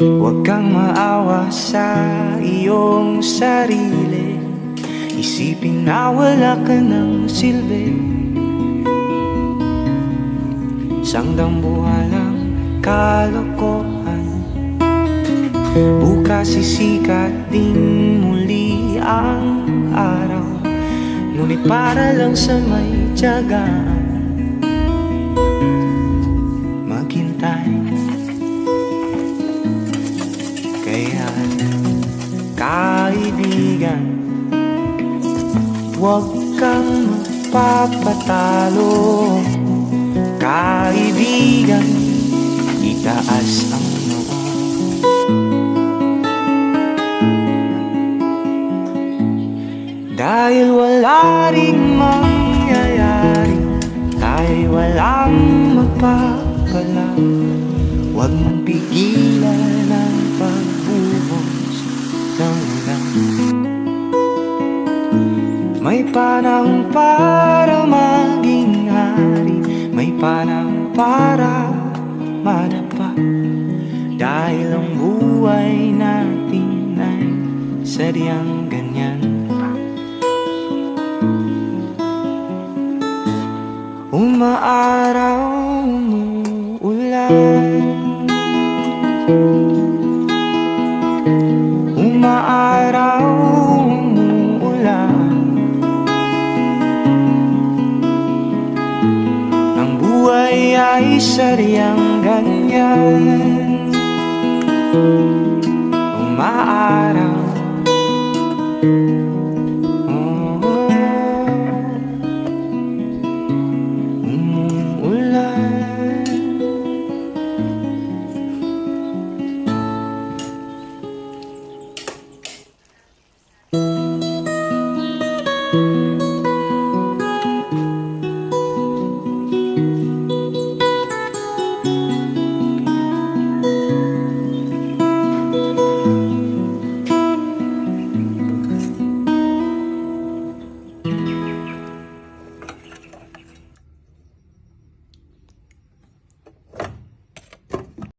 Huwag kang maawa sa iyong sarili. Isipin na wala ka ng silbi. Isang dambuhalang kalokohan. Bukas sisikat din muli ang araw. Ngunit para lang sa may tiyagaan kaibigan Huwag kang magpapatalo. Kaibigan Itaas ang noo Dahil wala ring mangyayari Tayo'y walang magpapala. Huwag mong pigilan May panahon para maging hari. May panahon para madapa Dahil ang buhay natin ay sadyang ganyan Umaaraw, umuulan Umaaraw, saryang ganyan. Umaaraw oh, Umuulan